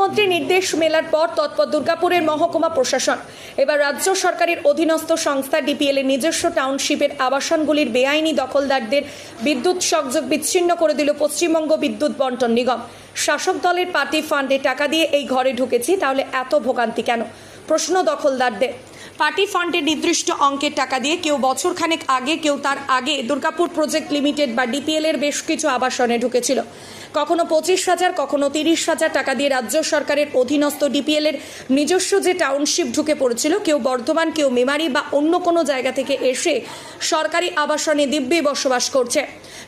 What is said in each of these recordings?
মুখ্যমন্ত্রীর নির্দেশ মেলার পর তৎপর দুর্গাপুরের মহকুমা প্রশাসন। এবার রাজ্য সরকারের অধীনস্থ সংস্থা ডিপিএল এর নিজস্ব টাউনশিপের আবাসনগুলির বেআইনি দখলদারদের বিদ্যুৎ সংযোগ বিচ্ছিন্ন করে দিল পশ্চিমবঙ্গ বিদ্যুৎ বন্টন নিগম। শাসক দলের পার্টি ফান্ডে টাকা দিয়ে এই ঘরে ঢুকেছি, তাহলে এত ভোগান্তি কেন? প্রশ্ন দখলদারদের। পার্টি ফান্ডে নির্দিষ্ট অঙ্কের টাকা দিয়ে কেউ বছরখানেক আগে কেউ তার আগে দুর্গাপুর প্রজেক্ট লিমিটেড বা ডিপিএল এর বেশ কিছু আবাসনে ঢুকেছিল। কখনো পঁচিশ হাজার, কখনো তিরিশ হাজার টাকা দিয়ে রাজ্য সরকারের অধীনস্থ ডিপিএল এর নিজস্ব যে টাউনশিপ ঢুকে পড়েছিল, কেউ বর্ধমান, কেউ মেমারি বা অন্য কোনো জায়গা থেকে এসে সরকারি আবাসনে দিব্যে বসবাস করছে।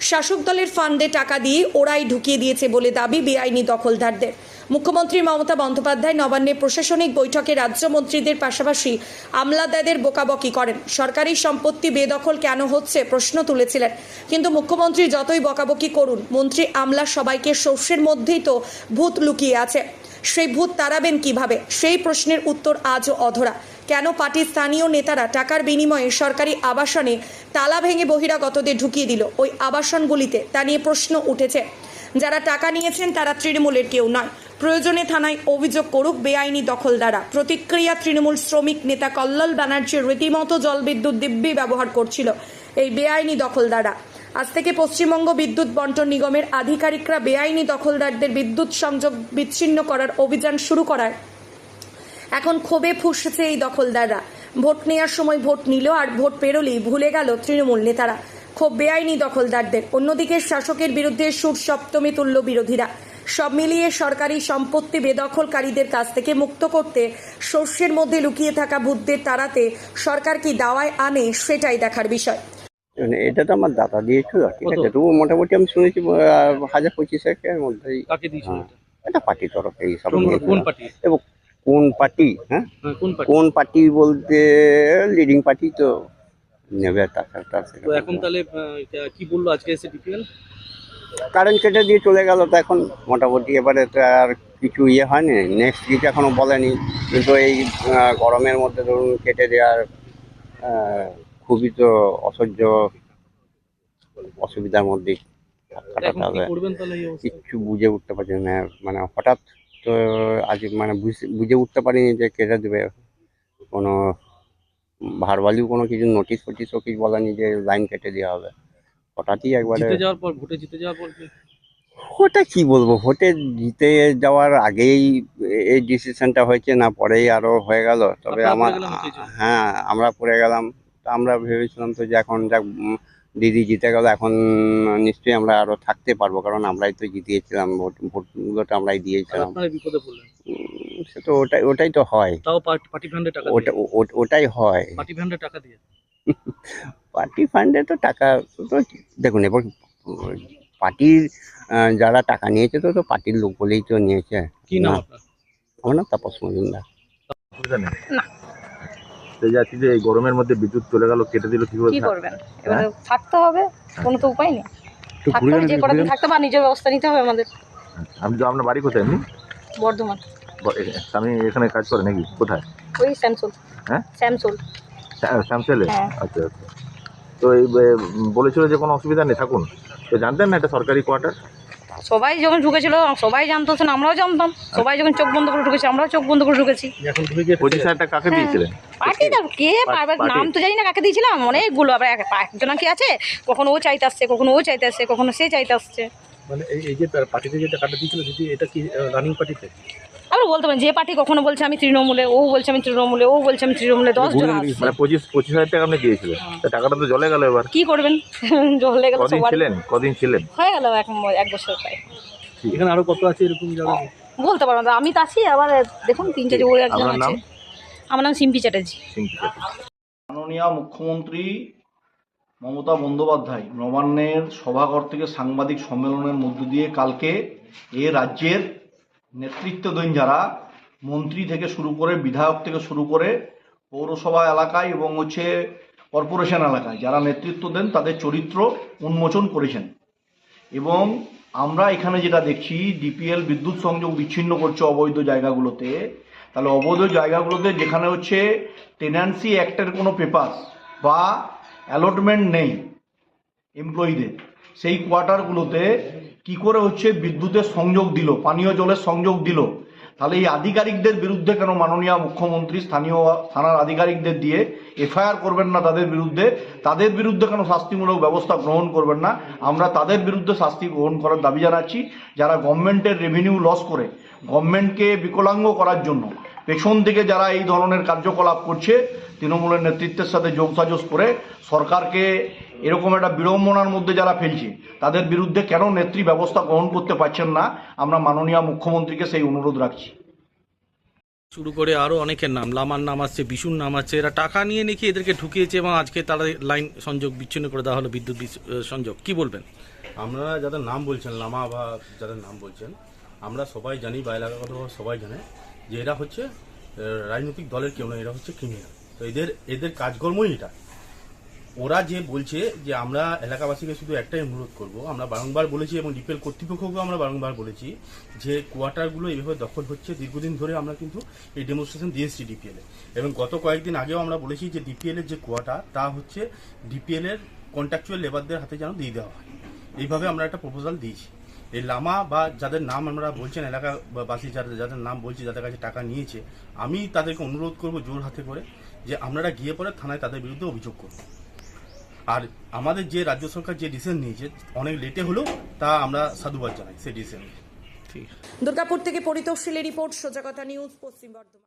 শাসক দলের ফান্ডে টাকা দিয়ে ওরাই ঢুকিয়ে দিয়েছে বলে দাবি বেআইনি দখলদারদের। মুখ্যমন্ত্রী মমতা বন্দ্যোপাধ্যায় নবান্নে প্রশাসনিক বৈঠকে রাজ্যমন্ত্রীদের পাশাপাশি আমলাদারদের বোকাবকি করেন। সরকারি সম্পত্তি বেদখল কেন হচ্ছে প্রশ্ন তুলেছিলেন। কিন্তু মুখ্যমন্ত্রী যতই বকাবকি করুন, মন্ত্রী আমলা সবাইকে শস্যের মধ্যেই তো ভূত লুকিয়ে আছে। সেই ভূত তাড়াবেন কীভাবে? সেই প্রশ্নের উত্তর আজও অধরা। কেন পার্টির স্থানীয় নেতারা টাকার বিনিময়ে সরকারি আবাসনে তালা ভেঙে বহিরাগতদের ঢুকিয়ে দিল? ওই আবাসনগুলিতে তা নিয়ে প্রশ্ন উঠেছে। যারা টাকা নিয়েছেন তারা তৃণমূলের কেউ নয়। প্রয়োজনে থানায় অভিযোগ করুক বেআইনি দখল দ্বারা প্রতিক্রিয়া তৃণমূল শ্রমিক নেতা কল্লোল ব্যানার্জির রীতিমতো জলবিদ্যুৎ দিব্যি ব্যবহার করছিল এই বেআইনি দখল দ্বারা আজ থেকে পশ্চিমবঙ্গ বিদ্যুৎ বন্টন নিগমের আধিকারিকরা বেআইনি দখলদারদের বিদ্যুৎ সংযোগ বিচ্ছিন্ন করার অভিযান শুরু করায়। এখন ক্ষোভে ফুসছে এই দখলদাররা। ভোট নেওয়ার সময় ভোট নিল আর ভোট পেরোলেই ভুলে গেল তৃণমূল নেতারা। ক্ষোভ বেআইনি দখলদারদের। অন্যদিকে শাসকের বিরুদ্ধে সুর সপ্তমী তুল্য বিরোধীরা। সব মিলিয়ে সরকারি সম্পত্তি বেদখলকারীদের কাছ থেকে মুক্ত করতে শস্যের মধ্যে লুকিয়ে থাকা ভূতদের তাড়াতে সরকার কি দাওয়ায় আনে সেটাই দেখার বিষয়। মানে এটা তো আমার দাদা দিয়েছিল ঠিক? আছে তবু মোটামুটি আমি শুনেছি আহ, হাজার পঁচিশ একের মধ্যেই। কাকে দিয়েছিল হ্যাঁ। এটা? পার্টি তরফে এই সব কোন কোন পার্টি? এবং কোন পার্টি হ্যাঁ? হ্যাঁ কোন পার্টি? কোন পার্টি বলতে লিডিং পার্টি তো নেবে টাকাটা তো এখন তাহলে আহ, এটা কি বলল আজকে এসে ডিপিএল? কারেন্ট কেটে দিয়ে চলে গেল তো এখন মোটামুটি এবারে তো আর কিছু ইয়ে হয়নি। নেক্সট কিছু এখনও বলেনি। কিন্তু এই গরমের মধ্যে ধরুন কেটে দেওয়ার খুবই তো অসহ্য অসুবিধার মধ্যে এখন কাটাতে কি হবে করবেন তাহলে এই অবস্থা? কিচ্ছু বুঝে উঠতে পারছি না। মানে হঠাৎ তো আজ মানে বুঝ- বুঝে উঠতে পারিনি যে কেটে দেবে। কোনো ভারবালিও কোনো কিছু নোটিশ ফোটিশও কিছু বলেনি যে লাইন কেটে দেওয়া হবে। হঠাৎই একবারে জিতে যাওয়ার পর ভোটে জিতে যাওয়ার পর কি? ওটা কি বলব? ভোটে জিতে যাওয়ার আগেই এই ডিসিশনটা হয়েছে না পরেই আরও হয়ে গেল। তবে আমার? হ্যাঁ আমরা পড়ে গেলাম। তো আমরা ভেবেছিলাম তো যে এখন যাক দিদি জিতে গেল এখন নিশ্চয়ই আমরা আরও থাকতে পারব কারণ আমরাই তো জিতিয়েছিলাম ভোট ভোটগুলো তো আমরাই দিয়েছিলাম। সে তো ওটাই ওটাই তো হয়। তাও পার্টি পার্টি টাকা ওটা ওটাই হয়। পার্টি ফান্ডে টাকা দিয়ে? পার্টি ফান্ডে তো টাকা তো দেখুন এবার পার্টির যারা টাকা নিয়েছে তো তো পার্টির লোক বলেই তো নিয়েছে। কি নাম না। আমার না তাপস মজুমদার। এই যাচ্ছি যে এই গরমের মধ্যে বিদ্যুৎ চলে গেল কেটে দিল কি করে কি করবেন? এবারে থাকতে হবে কোনো তো উপায় নেই। থাকতে হবে যে কটা দিন থাকতে পারে নিজের ব্যবস্থা নিতে হবে আমাদের। আমি তো আপনার বাড়ি কোথায় বর্ধমান। আমি এখানে কাজ করে নাকি? কোথায়? ওই স্যামসুল। হ্যাঁ? স্যামসুল। শ্যামসেলে হ্যাঁ। আচ্ছা আচ্ছা। তো এই বলেছিল যে কোনো অসুবিধা নেই থাকুন। তো জানতেন না এটা সরকারি কোয়ার্টার? সবাই যখন ঢুকেছিল সবাই জানতো না, আমরাও জানতাম। সবাই যখন চোখ বন্ধ করে ঢুকেছি আমরাও চোখ বন্ধ করে ঢুকেছি। এখন ঢুকে গিয়ে পঁচিশ হাজার টাকা কাকে হ্যাঁ। দিয়েছিলেন? পার্টি তো কে পারবে নাম তো জানি না কাকে দিয়েছিলাম অনেকগুলো। আবার এক- একজনা কি আছে? কখনো ও চাইতে আসছে কখনো ও চাইতে আসছে কখনো সে চাইতে আসছে। মানে এই এই যে পার্টিতে যে টাকাটা দিয়েছিল দিদি এটা কি রানিং পার্টিতে আমরা বলতে পারেন যে পার্টি কখনো বলছে আমি তৃণমূলে ও বলছে আমি তৃণমূলে ও বলছে আমি তৃণমূলে দশ জন মানে পঁচিশ পঁচিশ হাজার টাকা আপনি দিয়েছিলেন। তা টাকাটা তো জলে গেল এবার। কি করবেন? জলে গেল কদিন ছিলেন? কদিন ছিলেন? হয়ে গেল এখন এক বছর প্রায়। এখানে আরও কত আছে এরকম যারা বলতে পারব না। আমি তো আছি আবার দেখুন তিন চারটে ওই একজন নাম? আছে। আমার নাম সিম্পি চ্যাটার্জি। মাননীয় মুখ্যমন্ত্রী মমতা বন্দ্যোপাধ্যায় নবান্নের সভাঘর থেকে সাংবাদিক সম্মেলনের মধ্য দিয়ে কালকে এ রাজ্যের নেতৃত্বদিন যারা, মন্ত্রী থেকে শুরু করে, বিধায়ক থেকে শুরু করে, পৌরসভা এলাকায় এবং হচ্ছে কর্পোরেশন এলাকায় যারা নেতৃত্ব দেন, তাদের চরিত্র উন্মোচন করেছেন। এবং আমরা এখানে যেটা দেখছি, ডিপিএল বিদ্যুৎ সংযোগ বিচ্ছিন্ন করছে অবৈধ জায়গাগুলোতে। তাহলে অবৈধ জায়গাগুলোতে যেখানে হচ্ছে টেন্যান্সি অ্যাক্টের কোনো পেপার বা অ্যালটমেন্ট নেই এমপ্লয়ীদের সেই কোয়ার্টারগুলোতে কি করে হচ্ছে বিদ্যুতের সংযোগ দিল, পানীয় জলের সংযোগ দিল? তাহলে এই আধিকারিকদের বিরুদ্ধে কেন মাননীয় মুখ্যমন্ত্রী স্থানীয় থানার আধিকারিকদের দিয়ে এফআইআর করবেন না তাদের বিরুদ্ধে? তাদের বিরুদ্ধে কেন শাস্তিমূলক ব্যবস্থা গ্রহণ করবেন না? আমরা তাদের বিরুদ্ধে শাস্তি গ্রহণ করার দাবি জানাচ্ছি, যারা গভর্নমেন্টের রেভিনিউ লস করে, গভর্নমেন্টকে বিকলাঙ্গ করার জন্য। পেছন থেকে যারা এই ধরনের কার্যকলাপ করছে, তৃণমূলের নেতৃত্বের সাথে যোগসাজস করে সরকারকে এরকম একটা বিড়ম্বনার মধ্যে যারা ফেলছে তাদের বিরুদ্ধে কেন নেত্রী ব্যবস্থা গ্রহণ করতে পারছেন না? আমরা মাননীয় মুখ্যমন্ত্রীকে সেই অনুরোধ রাখছি। শুরু করে আরও অনেকের নাম লামার নাম আসছে বিশুর নাম আছে এরা টাকা নিয়ে নাকি এদেরকে ঢুকিয়েছে এবং আজকে তারা লাইন সংযোগ বিচ্ছিন্ন করে দেওয়া হলো বিদ্যুৎ সংযোগ। কি বলবেন? আপনারা যাদের নাম বলছেন লামা বা যাদের নাম বলছেন আমরা সবাই জানি বা এলাকাগতভাবে সবাই জানে যে এরা হচ্ছে রাজনৈতিক দলের কেউ নয় এরা হচ্ছে ক্রিমিনাল তো এদের এদের কাজকর্মই এটা। ওরা যে বলছে যে আমরা এলাকাবাসীকে শুধু একটাই অনুরোধ করব, আমরা বারংবার বলেছি এবং ডিপিএল কর্তৃপক্ষকেও আমরা বারংবার বলেছি যে কোয়ার্টারগুলো এইভাবে দখল হচ্ছে। দীর্ঘদিন ধরে আমরা কিন্তু এই ডেমনস্ট্রেশন দিয়েছি ডিপিএল এবং গত কয়েকদিন আগেও আমরা বলেছি যে ডিপিএল এর যে কোয়ার্টার, তা হচ্ছে ডিপিএল এর কন্ট্রাকচুয়াল লেবারদের হাতে যেন দিয়ে দেওয়া হয়। এইভাবে আমরা একটা প্রপোজাল দিয়েছি। এই লামা বা যাদের নাম আমরা বলছেন, এলাকাবাসী যাদের যাদের নাম বলছি, যাদের কাছে টাকা নিয়েছে, আমি তাদেরকে অনুরোধ করব জোর হাতে করে যে আপনারা গিয়ে পরে থানায় তাদের বিরুদ্ধে অভিযোগ করুন। আর আমাদের যে রাজ্য সরকার যে ডিসিশন নিয়েছে, অনেক লেটে হলেও তা আমরা সাধুবাদ জানাই সেই ডিসিশন দুর্গাপুর থেকে পরিতোষীলের রিপোর্ট, সোজা কথা নিউজ, পশ্চিম বর্ধমান।